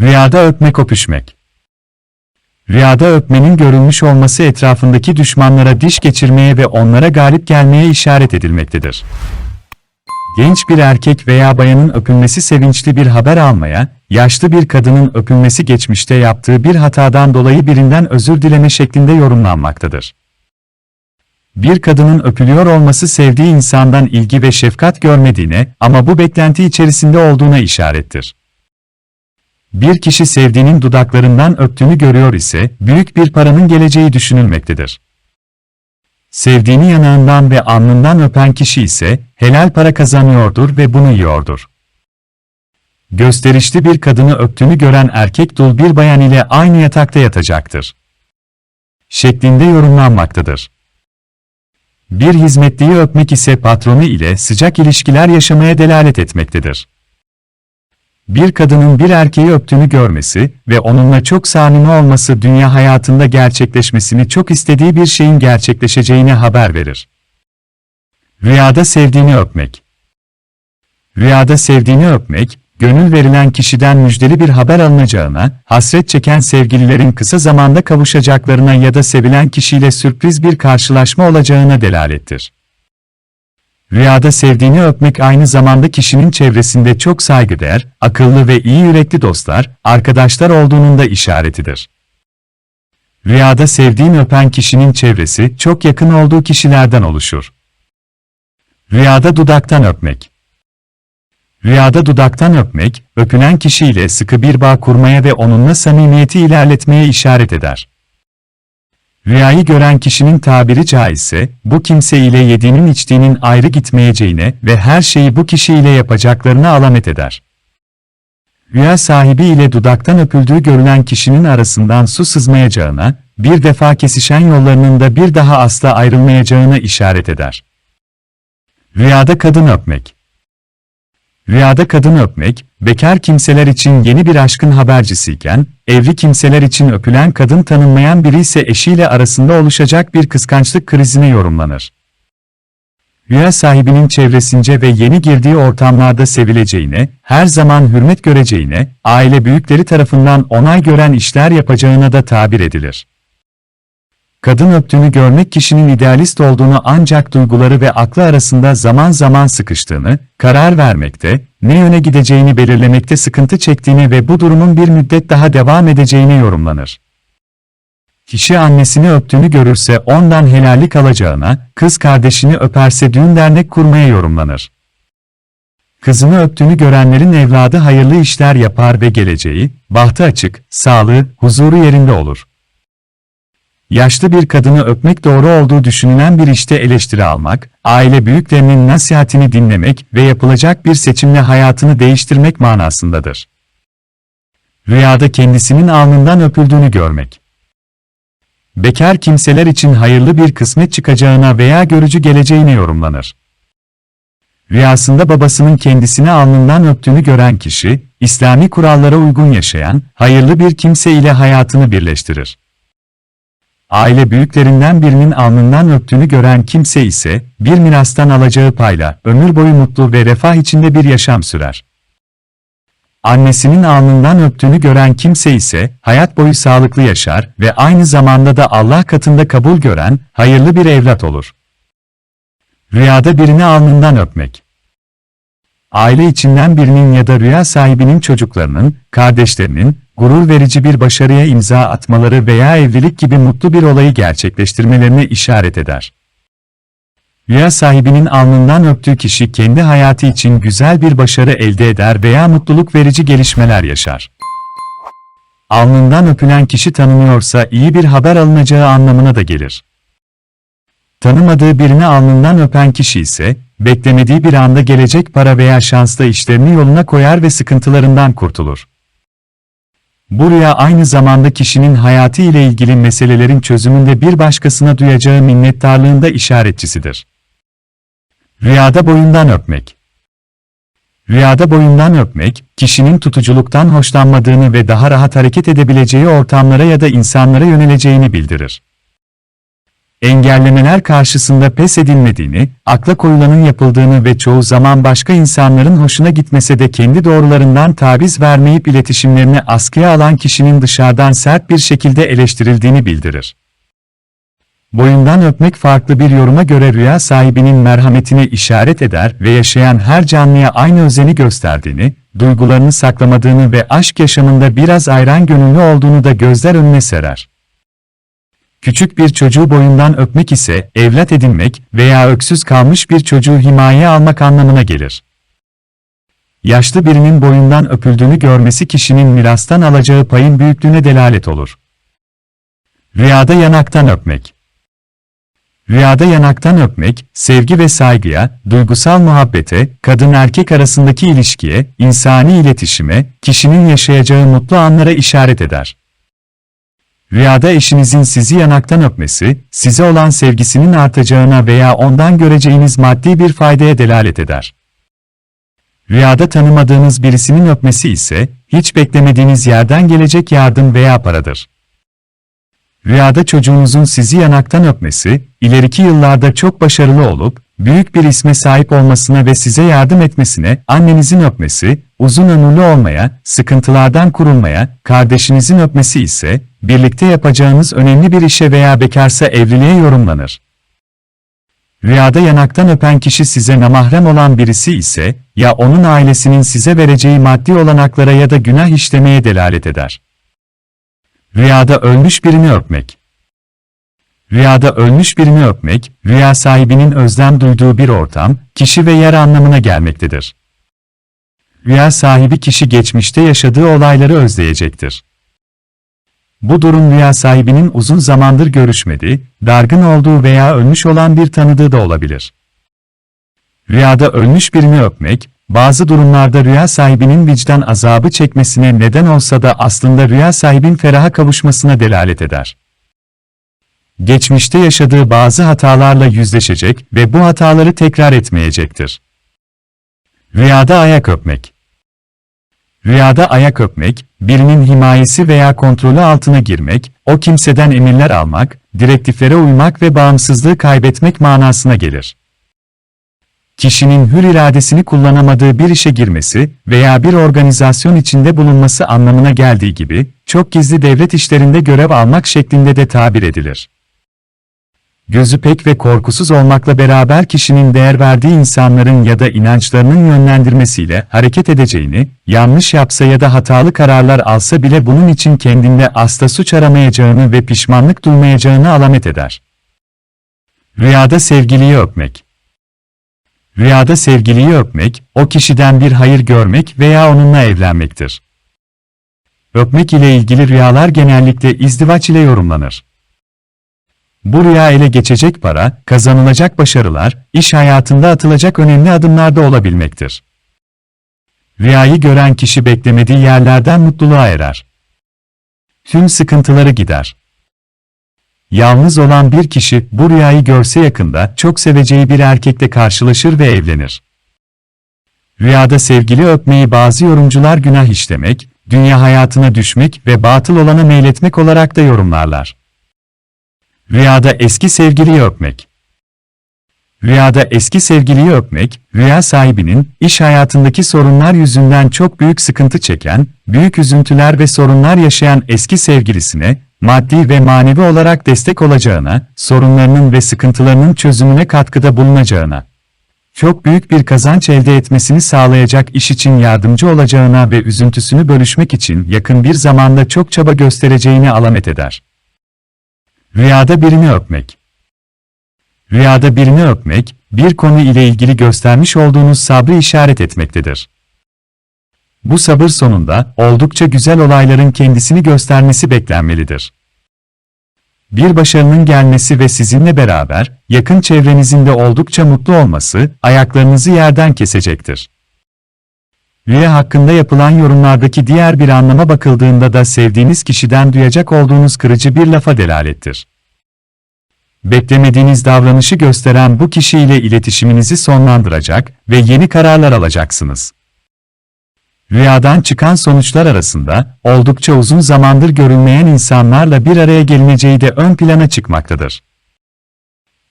Rüyada öpmek öpüşmek. Rüyada öpmenin görülmüş olması etrafındaki düşmanlara diş geçirmeye ve onlara galip gelmeye işaret edilmektedir. Genç bir erkek veya bayanın öpülmesi sevinçli bir haber almaya, yaşlı bir kadının öpülmesi geçmişte yaptığı bir hatadan dolayı birinden özür dileme şeklinde yorumlanmaktadır. Bir kadının öpülüyor olması sevdiği insandan ilgi ve şefkat görmediğine ama bu beklenti içerisinde olduğuna işarettir. Bir kişi sevdiğinin dudaklarından öptüğünü görüyor ise, büyük bir paranın geleceği düşünülmektedir. Sevdiğini yanağından ve alnından öpen kişi ise, helal para kazanıyordur ve bunu yiyordur. Gösterişli bir kadını öptüğünü gören erkek dul bir bayan ile aynı yatakta yatacaktır. Şeklinde yorumlanmaktadır. Bir hizmetliyi öpmek ise patronu ile sıcak ilişkiler yaşamaya delalet etmektedir. Bir kadının bir erkeği öptüğünü görmesi ve onunla çok samimi olması dünya hayatında gerçekleşmesini çok istediği bir şeyin gerçekleşeceğini haber verir. Rüyada sevdiğini öpmek. Rüyada sevdiğini öpmek, gönül verilen kişiden müjdeli bir haber alınacağına, hasret çeken sevgililerin kısa zamanda kavuşacaklarına ya da sevilen kişiyle sürpriz bir karşılaşma olacağına delalettir. Rüyada sevdiğini öpmek aynı zamanda kişinin çevresinde çok saygıdeğer, akıllı ve iyi yürekli dostlar, arkadaşlar olduğunun da işaretidir. Rüyada sevdiğini öpen kişinin çevresi çok yakın olduğu kişilerden oluşur. Rüyada dudaktan öpmek. Rüyada dudaktan öpmek, öpülen kişiyle sıkı bir bağ kurmaya ve onunla samimiyeti ilerletmeye işaret eder. Rüyayı gören kişinin tabiri caizse, bu kimse ile yediğinin içtiğinin ayrı gitmeyeceğine ve her şeyi bu kişi ile yapacaklarına alamet eder. Rüya sahibi ile dudaktan öpüldüğü görülen kişinin arasından su sızmayacağına, bir defa kesişen yollarının da bir daha asla ayrılmayacağına işaret eder. Rüyada kadın öpmek Rüyada kadın öpmek, bekar kimseler için yeni bir aşkın habercisiyken, evli kimseler için öpülen kadın tanınmayan biri ise eşiyle arasında oluşacak bir kıskançlık krizine yorumlanır. Rüya sahibinin çevresince ve yeni girdiği ortamlarda sevileceğine, her zaman hürmet göreceğine, aile büyükleri tarafından onay gören işler yapacağına da tabir edilir. Kadın öptüğünü görmek kişinin idealist olduğunu ancak duyguları ve aklı arasında zaman zaman sıkıştığını, karar vermekte, ne yöne gideceğini belirlemekte sıkıntı çektiğini ve bu durumun bir müddet daha devam edeceğine yorumlanır. Kişi annesini öptüğünü görürse ondan helallik alacağına, kız kardeşini öperse düğün dernek kurmaya yorumlanır. Kızını öptüğünü görenlerin evladı hayırlı işler yapar ve geleceği, bahtı açık, sağlığı, huzuru yerinde olur. Yaşlı bir kadını öpmek doğru olduğu düşünülen bir işte eleştiri almak, aile büyüklerinin nasihatini dinlemek ve yapılacak bir seçimle hayatını değiştirmek manasındadır. Rüyada kendisinin alnından öpüldüğünü görmek. Bekar kimseler için hayırlı bir kısmet çıkacağına veya görücü geleceğine yorumlanır. Rüyasında babasının kendisini alnından öptüğünü gören kişi, İslami kurallara uygun yaşayan, hayırlı bir kimse ile hayatını birleştirir. Aile büyüklerinden birinin alnından öptüğünü gören kimse ise, bir mirastan alacağı payla, ömür boyu mutlu ve refah içinde bir yaşam sürer. Annesinin alnından öptüğünü gören kimse ise, hayat boyu sağlıklı yaşar ve aynı zamanda da Allah katında kabul gören, hayırlı bir evlat olur. Rüyada birini alnından öpmek aile içinden birinin ya da rüya sahibinin çocuklarının, kardeşlerinin, gurur verici bir başarıya imza atmaları veya evlilik gibi mutlu bir olayı gerçekleştirmelerine işaret eder. Rüya sahibinin alnından öptüğü kişi kendi hayatı için güzel bir başarı elde eder veya mutluluk verici gelişmeler yaşar. Alnından öpülen kişi tanınıyorsa iyi bir haber alınacağı anlamına da gelir. Tanımadığı birini alnından öpen kişi ise, beklemediği bir anda gelecek para veya şansla işlerini yoluna koyar ve sıkıntılarından kurtulur. Bu rüya aynı zamanda kişinin hayatı ile ilgili meselelerin çözümünde bir başkasına duyacağı minnettarlığında işaretçisidir. Rüyada boyundan öpmek Rüyada boyundan öpmek, kişinin tutuculuktan hoşlanmadığını ve daha rahat hareket edebileceği ortamlara ya da insanlara yöneleceğini bildirir. Engellemeler karşısında pes edilmediğini, akla koyulanın yapıldığını ve çoğu zaman başka insanların hoşuna gitmese de kendi doğrularından taviz vermeyip iletişimlerini askıya alan kişinin dışarıdan sert bir şekilde eleştirildiğini bildirir. Boyundan öpmek farklı bir yoruma göre rüya sahibinin merhametine işaret eder ve yaşayan her canlıya aynı özeni gösterdiğini, duygularını saklamadığını ve aşk yaşamında biraz ayran gönüllü olduğunu da gözler önüne serer. Küçük bir çocuğu boyundan öpmek ise evlat edinmek veya öksüz kalmış bir çocuğu himayeye almak anlamına gelir. Yaşlı birinin boyundan öpüldüğünü görmesi kişinin mirastan alacağı payın büyüklüğüne delalet olur. Rüyada yanaktan öpmek Rüyada yanaktan öpmek, sevgi ve saygıya, duygusal muhabbete, kadın erkek arasındaki ilişkiye, insani iletişime, kişinin yaşayacağı mutlu anlara işaret eder. Rüyada eşinizin sizi yanaktan öpmesi, size olan sevgisinin artacağına veya ondan göreceğiniz maddi bir faydaya delalet eder. Rüyada tanımadığınız birisinin öpmesi ise, hiç beklemediğiniz yerden gelecek yardım veya paradır. Rüyada çocuğunuzun sizi yanaktan öpmesi, ileriki yıllarda çok başarılı olup, büyük bir isme sahip olmasına ve size yardım etmesine, annenizin öpmesi, uzun ömürlü olmaya, sıkıntılardan kurulmaya, kardeşinizin öpmesi ise, birlikte yapacağınız önemli bir işe veya bekarsa evliliğe yorumlanır. Rüyada yanaktan öpen kişi size namahrem olan birisi ise, ya onun ailesinin size vereceği maddi olanaklara ya da günah işlemeye delalet eder. Rüyada ölmüş birini öpmek. Rüyada ölmüş birini öpmek, rüya sahibinin özlem duyduğu bir ortam, kişi ve yer anlamına gelmektedir. Rüya sahibi kişi geçmişte yaşadığı olayları özleyecektir. Bu durum rüya sahibinin uzun zamandır görüşmediği, dargın olduğu veya ölmüş olan bir tanıdığı da olabilir. Rüyada ölmüş birini öpmek, bazı durumlarda rüya sahibinin vicdan azabı çekmesine neden olsa da aslında rüya sahibin feraha kavuşmasına delalet eder. Geçmişte yaşadığı bazı hatalarla yüzleşecek ve bu hataları tekrar etmeyecektir. Rüyada ayak öpmek Rüyada ayak öpmek, birinin himayesi veya kontrolü altına girmek, o kimseden emirler almak, direktiflere uymak ve bağımsızlığı kaybetmek manasına gelir kişinin hür iradesini kullanamadığı bir işe girmesi veya bir organizasyon içinde bulunması anlamına geldiği gibi, çok gizli devlet işlerinde görev almak şeklinde de tabir edilir. Gözü pek ve korkusuz olmakla beraber kişinin değer verdiği insanların ya da inançlarının yönlendirmesiyle hareket edeceğini, yanlış yapsa ya da hatalı kararlar alsa bile bunun için kendinde asla suç aramayacağını ve pişmanlık duymayacağını alamet eder. Rüyada sevgiliyi öpmek Rüyada sevgiliyi öpmek, o kişiden bir hayır görmek veya onunla evlenmektir. Öpmek ile ilgili rüyalar genellikle izdivaç ile yorumlanır. Bu rüya ile geçecek para, kazanılacak başarılar, iş hayatında atılacak önemli adımlarda olabilmektir. Rüyayı gören kişi beklemediği yerlerden mutluluğa erer. Tüm sıkıntıları gider. Yalnız olan bir kişi bu rüyayı görse yakında çok seveceği bir erkekle karşılaşır ve evlenir. Rüyada sevgili öpmeyi bazı yorumcular günah işlemek, dünya hayatına düşmek ve batıl olana meyletmek olarak da yorumlarlar. Rüyada eski sevgiliyi öpmek Rüyada eski sevgiliyi öpmek, rüya sahibinin, iş hayatındaki sorunlar yüzünden çok büyük sıkıntı çeken, büyük üzüntüler ve sorunlar yaşayan eski sevgilisine, maddi ve manevi olarak destek olacağına, sorunlarının ve sıkıntılarının çözümüne katkıda bulunacağına, çok büyük bir kazanç elde etmesini sağlayacak iş için yardımcı olacağına ve üzüntüsünü bölüşmek için yakın bir zamanda çok çaba göstereceğini alamet eder. Rüyada birini öpmek Rüyada birini öpmek, bir konu ile ilgili göstermiş olduğunuz sabrı işaret etmektedir. Bu sabır sonunda oldukça güzel olayların kendisini göstermesi beklenmelidir. Bir başarının gelmesi ve sizinle beraber yakın çevrenizin de oldukça mutlu olması ayaklarınızı yerden kesecektir. Rüya hakkında yapılan yorumlardaki diğer bir anlama bakıldığında da sevdiğiniz kişiden duyacak olduğunuz kırıcı bir lafa delalettir. Beklemediğiniz davranışı gösteren bu kişiyle iletişiminizi sonlandıracak ve yeni kararlar alacaksınız. Rüyadan çıkan sonuçlar arasında, oldukça uzun zamandır görülmeyen insanlarla bir araya gelineceği de ön plana çıkmaktadır.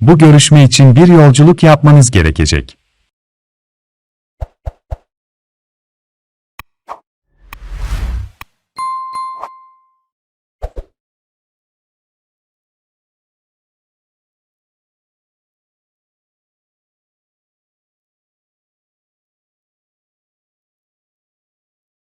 Bu görüşme için bir yolculuk yapmanız gerekecek.